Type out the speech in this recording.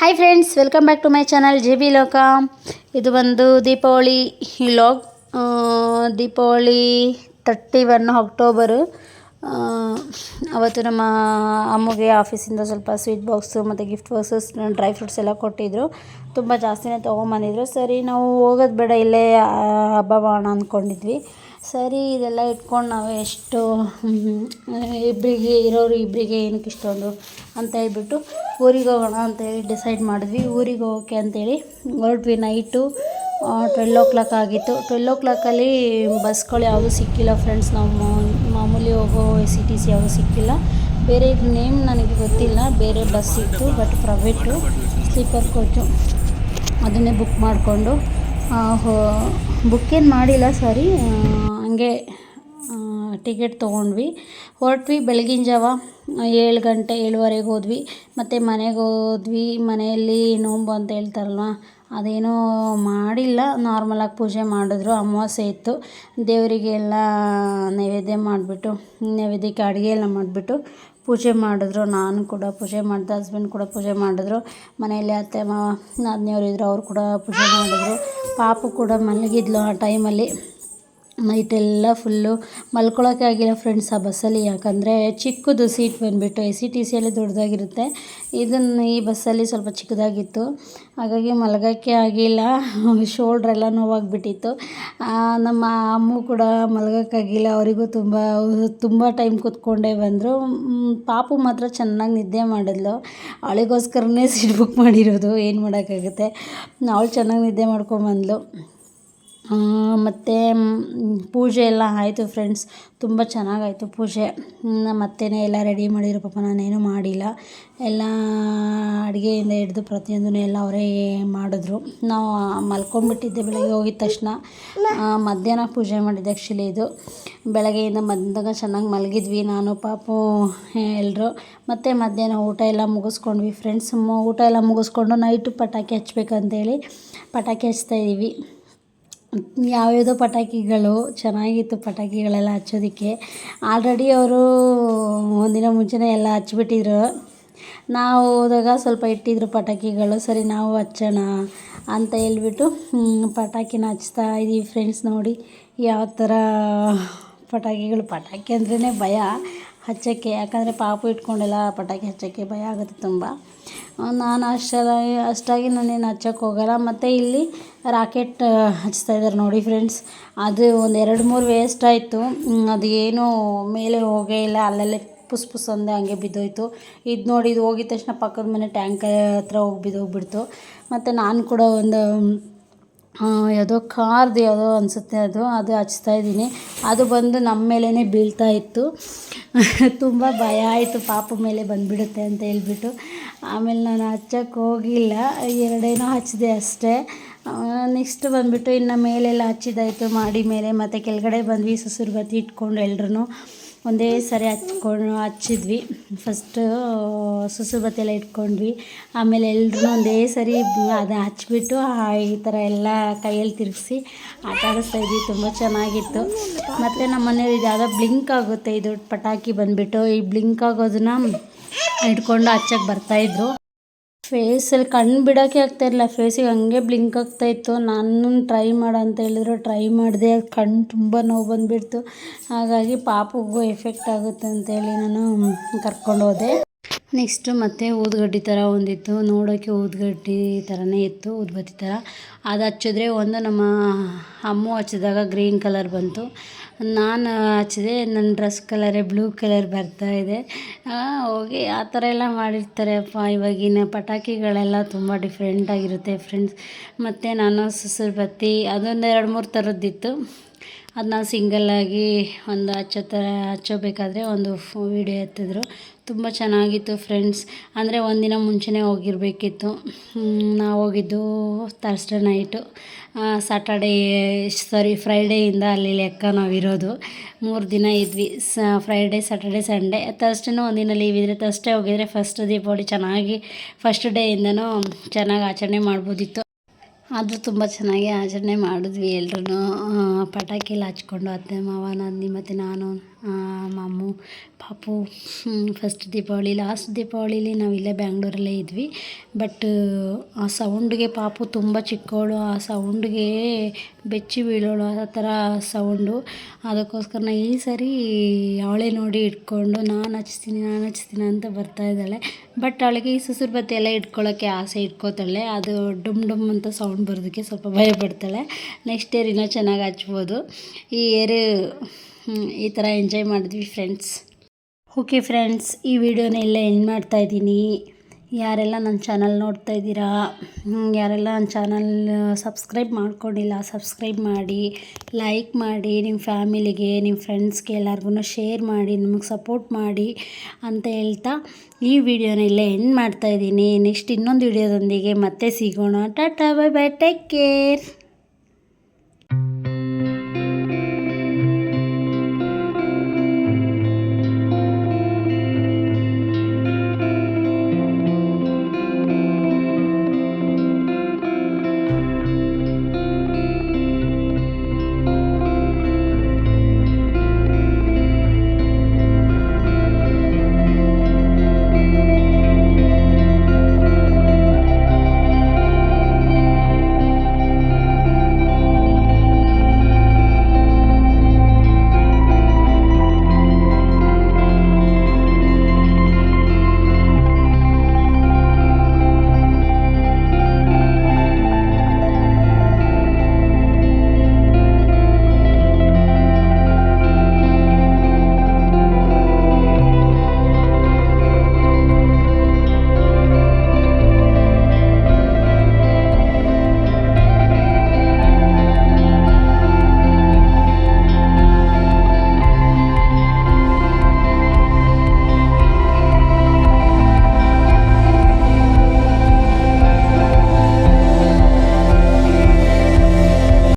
Hi friends welcome back to my channel G B Loka ಇದು ಬಂದು Deepavali log Deepavali thirty one October ಅವತ್ತು ನಮ್ಮ ಅಮ್ಮಗೆ ಆಫೀಸಿಂದ ಸ್ವಲ್ಪ ಸ್ವೀಟ್ ಬಾಕ್ಸು ಮತ್ತು ಗಿಫ್ಟ್ ಬಾಕ್ಸಸ್ ಡ್ರೈ ಫ್ರೂಟ್ಸ್ ಎಲ್ಲ ಕೊಟ್ಟಿದ್ದರು ತುಂಬ ಜಾಸ್ತಿನೇ ತೊಗೊಂಬಂದಿದ್ರು. ಸರಿ, ನಾವು ಹೋಗೋದು ಬೇಡ, ಇಲ್ಲೇ ಹಬ್ಬ ಮಾಡೋಣ ಅಂದ್ಕೊಂಡಿದ್ವಿ ಸರಿ, ಇದೆಲ್ಲ ಇಟ್ಕೊಂಡು ನಾವು ಎಷ್ಟು ಇಬ್ಬರಿಗೆ ಇರೋರು ಇಬ್ಬರಿಗೆ ಏನಕ್ಕೆ ಇಷ್ಟೊಂದು ಅಂತ ಹೇಳ್ಬಿಟ್ಟು ಊರಿಗೆ ಹೋಗೋಣ ಅಂತೇಳಿ ಡಿಸೈಡ್ ಮಾಡಿದ್ವಿ. ಊರಿಗೆ ಹೋಗೋಕ್ಕೆ ಅಂತೇಳಿ ಹೊರಟ್ವಿ ನೈಟು ಟ್ವೆಲ್ ಓ ಕ್ಲಾಕ್ ಆಗಿತ್ತು. ಟ್ವೆಲ್ ಓ ಕ್ಲಾಕಲ್ಲಿ ಬಸ್ಗಳು ಯಾವುದೂ ಸಿಕ್ಕಿಲ್ಲ ಫ್ರೆಂಡ್ಸ್ ನಾವು ಮಾಮೂಲಿ ಹೋಗೋ ಸಿ ಟಿ ಸಿ ಯಾವುದೂ ಸಿಕ್ಕಿಲ್ಲ. ಬೇರೆ ನೇಮ್ ನನಗೆ ಗೊತ್ತಿಲ್ಲ. ಬೇರೆ ಬಸ್ ಇತ್ತು ಬಟ್ ಪ್ರೈವೇಟು ಸ್ಲೀಪರ್ ಕೋಚು ಅದನ್ನೇ ಬುಕ್ ಮಾಡಿಕೊಂಡು ಬುಕ್ಕೇನು ಮಾಡಿಲ್ಲ ಸಾರಿ ಹಂಗೆ ಟಿಕೆಟ್ ತೊಗೊಂಡ್ವಿ. ಹೊರಟ್ವಿ ಬೆಳಗಿನ ಜಾವ, ಏಳು ಗಂಟೆ, ಏಳುವರೆಗೆ ಹೋದ್ವಿ. ಮತ್ತು ಮನೆಗೆ ಹೋದ್ವಿ. ಮನೆಯಲ್ಲಿ ನೋಂಬು ಅಂತ ಹೇಳ್ತಾರಲ್ವ, ಅದೇನೋ ಮಾಡಿಲ್ಲ. ನಾರ್ಮಲಾಗಿ ಪೂಜೆ ಮಾಡಿದ್ರು. ಅಮಾವಾಸ್ಯೆ ಇತ್ತು. ದೇವರಿಗೆಲ್ಲ ನೈವೇದ್ಯ ಮಾಡಿಬಿಟ್ಟು, ನೈವೇದ್ಯಕ್ಕೆ ಅಡುಗೆ ಎಲ್ಲ ಮಾಡಿಬಿಟ್ಟು ಪೂಜೆ ಮಾಡಿದ್ರು. ನಾನು ಕೂಡ ಪೂಜೆ ಮಾಡಿದೆ ಹಸ್ಬೆಂಡ್ ಕೂಡ ಪೂಜೆ ಮಾಡಿದ್ರು. ಮನೆಯಲ್ಲಿ ಅತ್ತೆ, ಮಾವ, ನಾದಿನಿಯವರು ಇದ್ದರು ಅವರು ಕೂಡ ಪೂಜೆ ಮಾಡಿದ್ರು. ಪಾಪು ಕೂಡ ಮಲಗಿದ್ಲು ಆ ಟೈಮಲ್ಲಿ ನೈಟೆಲ್ಲ ಫುಲ್ಲು ಮಲ್ಕೊಳ್ಳೋಕೆ ಆಗಿಲ್ಲ ಫ್ರೆಂಡ್ಸ್ ಆ ಬಸ್ಸಲ್ಲಿ. ಯಾಕಂದರೆ ಚಿಕ್ಕದು ಸೀಟ್ ಬಂದುಬಿಟ್ಟು ಎ ಸಿ ಟಿ ಸಿಯಲ್ಲಿ ದೊಡ್ಡದಾಗಿರುತ್ತೆ. ಇದನ್ನು ಈ ಬಸ್ಸಲ್ಲಿ ಸ್ವಲ್ಪ ಚಿಕ್ಕದಾಗಿತ್ತು. ಹಾಗಾಗಿ ಮಲಗೋಕ್ಕೆ ಆಗಿಲ್ಲ. ಶೋಲ್ಡ್ರೆಲ್ಲ ನೋವಾಗಿಬಿಟ್ಟಿತ್ತು. ನಮ್ಮ ಅಮ್ಮ ಕೂಡ ಮಲಗೋಕ್ಕಾಗಿಲ್ಲ ಅವರಿಗೂ ತುಂಬ ತುಂಬ ಟೈಮ್ ಕೂತ್ಕೊಂಡೇ ಬಂದರು. ಪಾಪು ಮಾತ್ರ ಚೆನ್ನಾಗಿ ನಿದ್ದೆ ಮಾಡಿದ್ಲು. ಅವಳಿಗೋಸ್ಕರನೇ ಸೀಟ್ ಬುಕ್ ಮಾಡಿರೋದು. ಏನು ಮಾಡೋಕ್ಕಾಗುತ್ತೆ? ಅವಳು ಚೆನ್ನಾಗಿ ನಿದ್ದೆ ಮಾಡ್ಕೊಂಬಂದ್ಲು ಮತ್ತು ಪೂಜೆ ಎಲ್ಲ ಆಯಿತು ಫ್ರೆಂಡ್ಸ್ ತುಂಬ ಚೆನ್ನಾಗಾಯಿತು ಪೂಜೆ. ನಮ್ಮ ಅತ್ತೆನೇ ಎಲ್ಲ ರೆಡಿ ಮಾಡಿದ್ರು ಪಾಪ ನಾನೇನು ಮಾಡಿಲ್ಲ. ಎಲ್ಲ ಅಡುಗೆಯಿಂದ ಹಿಡಿದು ಪ್ರತಿಯೊಂದೂ ಎಲ್ಲ ಅವರೇ ಮಾಡಿದ್ರು. ನಾವು ಮಲ್ಕೊಂಡ್ಬಿಟ್ಟಿದ್ದೆ ಬೆಳಗ್ಗೆ ಹೋಗಿದ ತಕ್ಷಣ. ಮಧ್ಯಾಹ್ನ ಪೂಜೆ ಮಾಡಿದ್ದೆ ಆ್ಯಕ್ಚುಲಿ ಇದು. ಬೆಳಗ್ಗೆಯಿಂದ ಮಧ್ಯಾಹ್ನ ಚೆನ್ನಾಗಿ ಮಲಗಿದ್ವಿ ನಾನು, ಪಾಪು ಎಲ್ಲರೂ ಮತ್ತು ಮಧ್ಯಾಹ್ನ ಊಟ ಎಲ್ಲ ಮುಗಿಸ್ಕೊಂಡ್ವಿ ಫ್ರೆಂಡ್ಸ್ ಊಟ ಎಲ್ಲ ಮುಗಿಸ್ಕೊಂಡು ನೈಟು ಪಟಾಕಿ ಹಚ್ಬೇಕಂತೇಳಿ ಪಟಾಕಿ ಹಚ್ತಾ ಇದ್ದೀವಿ ಯಾವ್ಯಾವುದೋ ಪಟಾಕಿಗಳು, ಚೆನ್ನಾಗಿತ್ತು ಪಟಾಕಿಗಳೆಲ್ಲ ಹಚ್ಚೋದಕ್ಕೆ. ಆಲ್ರೆಡಿ ಅವರು ಒಂದಿನ ಮುಂಚೆನೇ ಎಲ್ಲ ಹಚ್ಬಿಟ್ಟಿದ್ರು. ನಾವು ಹೋದಾಗ ಸ್ವಲ್ಪ ಇಟ್ಟಿದ್ರು ಪಟಾಕಿಗಳು, ಸರಿ ನಾವು ಹಚ್ಚೋಣ ಅಂತ ಹೇಳ್ಬಿಟ್ಟು ಪಟಾಕಿನ ಹಚ್ತಾ ಇದ್ದೀವಿ ಫ್ರೆಂಡ್ಸ್ ನೋಡಿ. ಯಾವ ಥರ ಪಟಾಕಿಗಳು, ಪಟಾಕಿ ಅಂದ್ರೇ ಭಯ. ಹಚ್ಚೋಕ್ಕೆ, ಯಾಕಂದರೆ ಪಾಪು ಇಟ್ಕೊಂಡೆಲ್ಲ ಪಟಾಕಿ ಹಚ್ಚೋಕ್ಕೆ ಭಯ ಆಗುತ್ತೆ ತುಂಬ. ನಾನು ಅಷ್ಟೆಲ್ಲ, ಅಷ್ಟಾಗಿ ನಾನೇನು ಹಚ್ಚೋಕ್ಕೆ ಹೋಗಲ್ಲ. ಮತ್ತು ಇಲ್ಲಿ ರಾಕೆಟ್ ಹಚ್ತಾ ಇದ್ದಾರೆ ನೋಡಿ ಫ್ರೆಂಡ್ಸ್ ಅದು ಒಂದು ಎರಡು ಮೂರು ವೇಸ್ಟ್ ಆಯಿತು. ಅದು ಏನೂ ಮೇಲೆ ಹೋಗೇ ಇಲ್ಲ. ಅಲ್ಲಲ್ಲೇ ಪುಸ್ ಪುಸ್ ಅಂದೆ ಹಂಗೆ ಬಿದ್ದೋಯ್ತು. ಇದು ನೋಡಿ, ಇದು ಹೋಗಿದ ತಕ್ಷಣ ಪಕ್ಕದ ಮನೆ ಟ್ಯಾಂಕ್ ಹತ್ರ ಹೋಗಿ ಬಿದ್ದೋಗ್ಬಿಡ್ತು. ಮತ್ತು ನಾನು ಕೂಡ ಒಂದು ಯಾವುದೋ ಕಾರ್ದು ಯಾವುದೋ ಅನಿಸುತ್ತೆ ಅದು ಅದು ಹಚ್ತಾ ಇದ್ದೀನಿ. ಅದು ಬಂದು ನಮ್ಮ ಮೇಲೇ ಬೀಳ್ತಾ ಇತ್ತು. ತುಂಬ ಭಯ ಆಯಿತು, ಪಾಪ ಮೇಲೆ ಬಂದುಬಿಡುತ್ತೆ ಅಂತ ಹೇಳ್ಬಿಟ್ಟು. ಆಮೇಲೆ ನಾನು ಹಚ್ಚಕ್ಕೆ ಹೋಗಿಲ್ಲ, ಎರಡೇನೋ ಹಚ್ಚಿದೆ ಅಷ್ಟೇ. ನೆಕ್ಸ್ಟ್ ಬಂದುಬಿಟ್ಟು ಇನ್ನು ಮೇಲೆಲ್ಲ ಹಚ್ಚಿದಾಯಿತು, ಮಾಡಿ ಮೇಲೆ. ಮತ್ತು ಕೆಳಗಡೆ ಬಂದ್ವಿ, ಸುಸುರು ಬತ್ತಿ ಇಟ್ಕೊಂಡು ಎಲ್ರೂ ಒಂದೇ ಸರಿ ಹಚ್ಕೊಂಡು ಹಚ್ಚಿದ್ವಿ. ಫಸ್ಟು ಸುಸು ಬತ್ತಿ ಎಲ್ಲ ಇಟ್ಕೊಂಡ್ವಿ. ಆಮೇಲೆ ಎಲ್ಲರೂ ಒಂದೇ ಸರಿ ಅದು ಹಚ್ಬಿಟ್ಟು ಈ ಥರ ಎಲ್ಲ ಕೈಯಲ್ಲಿ ತಿರುಗಿಸಿ ಆಟ ಆಡಿಸ್ತಾ ಇದ್ವಿ. ತುಂಬ ಚೆನ್ನಾಗಿತ್ತು. ಮತ್ತು ನಮ್ಮ ಮನೆಯವ್ರು ಇದು ಯಾವುದೋ ಬ್ಲಿಂಕ್ ಆಗುತ್ತೆ. ಇದು ಪಟಾಕಿ ಬಂದುಬಿಟ್ಟು ಈ ಬ್ಲಿಂಕ್ ಆಗೋದನ್ನ ಇಟ್ಕೊಂಡು ಹಚ್ಚಕ್ಕೆ ಬರ್ತಾಯಿದ್ರು ಫೇಸಲ್ಲಿ ಕಣ್ಣು ಬಿಡೋಕ್ಕೆ ಆಗ್ತಾಯಿರಲಿಲ್ಲ ಫೇಸಿಗೆ ಹಂಗೆ ಬ್ಲಿಂಕ್ ಆಗ್ತಾಯಿತ್ತು ನಾನು ಟ್ರೈ ಮಾಡು ಅಂತ ಹೇಳಿದ್ರು. ಟ್ರೈ ಮಾಡಿದೆ ಕಣ್ಣು ತುಂಬ ನೋವು ಬಂದುಬಿಡ್ತು. ಹಾಗಾಗಿ ಪಾಪಗೂ ಎಫೆಕ್ಟ್ ಆಗುತ್ತೆ ಅಂತೇಳಿ ನಾನು ಕರ್ಕೊಂಡು ಹೋದೆ. ನೆಕ್ಸ್ಟು ಮತ್ತೆ ಊದ್ಗಡ್ಡಿ ಥರ ಒಂದಿತ್ತು. ನೋಡೋಕ್ಕೆ ಊದ್ಗಡ್ಡಿ ಥರನೇ ಇತ್ತು, ಊದ್ಬತ್ತಿ ಥರ ಅದು ಹಚ್ಚಿದ್ರೆ ಒಂದು ನಮ್ಮ ಅಮ್ಮು ಹಚ್ಚಿದಾಗ ಗ್ರೀನ್ ಕಲರ್ ಬಂತು. ನಾನು ಹಚ್ಚಿದೆ ನನ್ನ ಡ್ರೆಸ್ ಕಲರೇ ಬ್ಲೂ ಕಲರ್ ಬರ್ತಾ ಇದೆ. ಹೋಗಿ ಆ ಥರ ಎಲ್ಲ ಮಾಡಿರ್ತಾರೆ. ಅಪ್ಪ, ಇವಾಗಿನ ಪಟಾಕಿಗಳೆಲ್ಲ ತುಂಬ ಡಿಫ್ರೆಂಟಾಗಿರುತ್ತೆ ಫ್ರೆಂಡ್ಸ್ ಮತ್ತು ನಾನು ಸುಸುರು ಬತ್ತಿ ಅದೊಂದು ಎರಡು ಮೂರು ಥರದ್ದಿತ್ತು. ಅದು ನಾನು ಸಿಂಗಲ್ಲಾಗಿ ಒಂದು ಹಚ್ಚೋ ಥರ ಹಚ್ಚೋಬೇಕಾದ್ರೆ ಒಂದು ವಿಡಿಯೋ ಎತ್ತಿದ್ರು. ತುಂಬ ಚೆನ್ನಾಗಿತ್ತು ಫ್ರೆಂಡ್ಸ್ ಅಂದರೆ ಒಂದಿನ ಮುಂಚೆನೇ ಹೋಗಿರಬೇಕಿತ್ತು. ನಾವು ಹೋಗಿದ್ದು ಥರ್ಸ್ಡೇ ನೈಟು ಸಾಟರ್ಡೇ ಸಾರಿ ಫ್ರೈಡೇಯಿಂದ ಅಲ್ಲಿ ಲೆಕ್ಕ ನಾವಿರೋದು ಮೂರು ದಿನ ಇದ್ವಿ. ಸ ಫ್ರೈಡೇ ಸ್ಯಾಟರ್ಡೇ ಸಂಡೇ ಥರ್ಸ್ಡೇನೂ ಒಂದಿನ ಲೀವ್ ಇದ್ದರೆ ಥರ್ಸ್ಡೇ ಹೋಗಿದ್ರೆ ಫಸ್ಟ್ ದೀಪಾವಳಿ ಚೆನ್ನಾಗಿ ಫಸ್ಟ್ ಡೇಯಿಂದನೂ ಚೆನ್ನಾಗಿ ಆಚರಣೆ ಮಾಡ್ಬೋದಿತ್ತು. ಆದರೂ ತುಂಬ ಚೆನ್ನಾಗಿ ಆಚರಣೆ ಮಾಡಿದ್ವಿ ಎಲ್ರೂ ಪಟಾಕಿ ಎಲ್ಲ ಹಚ್ಕೊಂಡು ಅತ್ತೆ, ಮಾವ, ನಂದಿ ಮತ್ತು ನಾನು ಮಾಮು, ಪಾಪು ಫಸ್ಟ್ ದೀಪಾವಳಿ ಲಾಸ್ಟ್ ದೀಪಾವಳಿಲಿ ನಾವು ಇಲ್ಲೇ ಬ್ಯಾಂಗ್ಳೂರಲ್ಲೇ ಇದ್ವಿ. ಬಟ್ ಆ ಸೌಂಡ್ಗೆ ಪಾಪು ತುಂಬ ಚಿಕ್ಕವಳು ಆ ಸೌಂಡ್ಗೆ ಬೆಚ್ಚಿ ಬೀಳೋಳು, ಆ ಥರ ಸೌಂಡು ಅದಕ್ಕೋಸ್ಕರ ನಾ ಈ ಸರಿ ಅವಳೇ ನೋಡಿ ಇಟ್ಕೊಂಡು ನಾನು ಹಚ್ತೀನಿ ನಾನು ಹಚ್ತೀನಿ ಅಂತ ಬರ್ತಾ ಇದ್ದಾಳೆ. ಬಟ್ ಅವಳಿಗೆ ಈ ಸುಸುರು ಬತ್ತಿ ಎಲ್ಲ ಇಟ್ಕೊಳ್ಳೋಕ್ಕೆ ಆಸೆ ಇಟ್ಕೋತಾಳೆ. ಅದು ಡುಮ್ ಡುಮ್ ಅಂತ ಸೌಂಡ್ ಬರೋದಕ್ಕೆ ಸ್ವಲ್ಪ ಭಯ ಪಡ್ತಾಳೆ. ನೆಕ್ಸ್ಟ್ ಇಯರ್ ಇನ್ನೂ ಚೆನ್ನಾಗಿ ಹಚ್ಬೋದು. ಈ ಇಯರ್ ಈ ಥರ ಎಂಜಾಯ್ ಮಾಡಿದ್ವಿ ಫ್ರೆಂಡ್ಸ್ ಓಕೆ ಫ್ರೆಂಡ್ಸ್ ಈ ವಿಡಿಯೋನ ಎಲ್ಲ ಎಂಡ್ ಮಾಡ್ತಾ ಇದ್ದೀನಿ. ಯಾರೆಲ್ಲ ನನ್ನ ಚಾನಲ್ ನೋಡ್ತಾ ಇದ್ದೀರಾ ಯಾರೆಲ್ಲ ನನ್ನ ಚಾನಲ್ ಸಬ್ಸ್ಕ್ರೈಬ್ ಮಾಡ್ಕೊಂಡಿಲ್ಲ, ಸಬ್ಸ್ಕ್ರೈಬ್ ಮಾಡಿ, ಲೈಕ್ ಮಾಡಿ, ನಿಮ್ಮ ಫ್ಯಾಮಿಲಿಗೆ, ನಿಮ್ಮ ಫ್ರೆಂಡ್ಸ್ಗೆ ಎಲ್ಲರಿಗೂ ಶೇರ್ ಮಾಡಿ, ನಿಮಗೆ ಸಪೋರ್ಟ್ ಮಾಡಿ ಅಂತ ಹೇಳ್ತಾ ಈ ವಿಡಿಯೋನ ಇಲ್ಲೇ ಎಂಡ್ ಮಾಡ್ತಾ ಇದ್ದೀನಿ. ನೆಕ್ಸ್ಟ್ ಇನ್ನೊಂದು ವಿಡಿಯೋದೊಂದಿಗೆ ಮತ್ತೆ ಸಿಗೋಣ. Tata bye bye take care